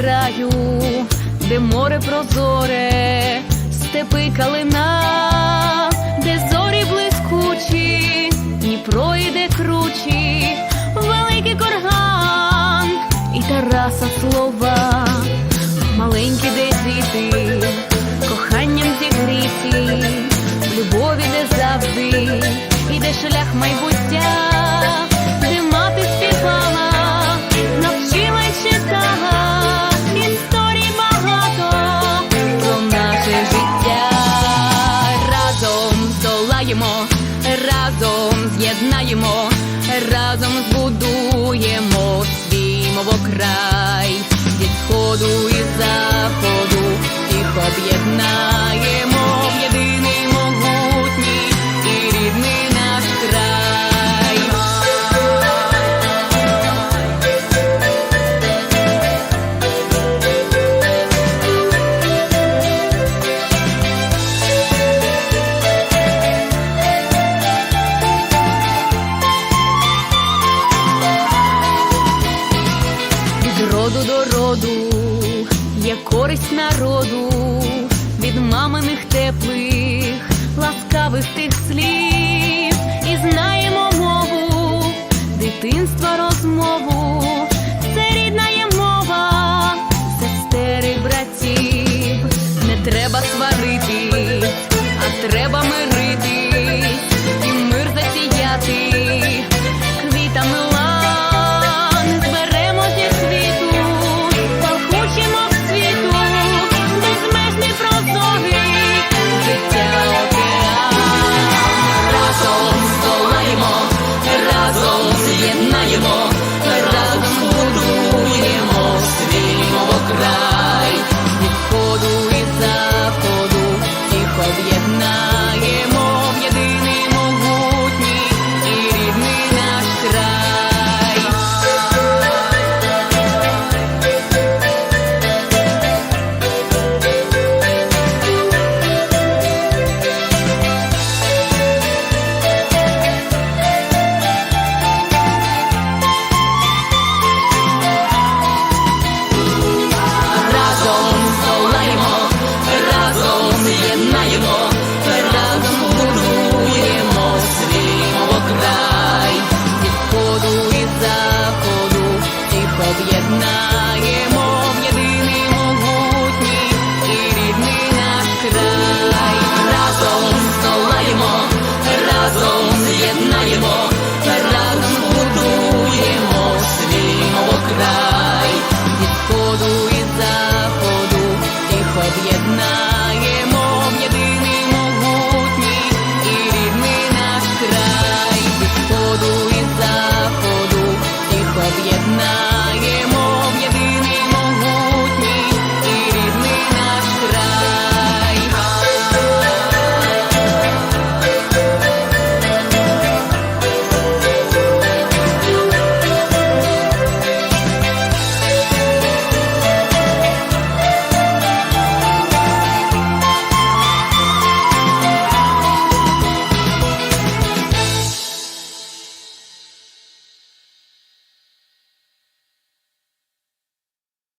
краю, де море прозоре, степи калина, де зорі блискучі, Дніпро іде кручі, великий корган і Тараса слова, маленькі де діти, коханням зігріті, в любові де завжди, іде шлях майбуття, разом збудуємо свій мовокрай від сходу і заходу, їх об'єднаємо роду до роду. Є користь народу, від маминих теплих, ласкавих тих слів, і знаємо мову, дитинства розмову,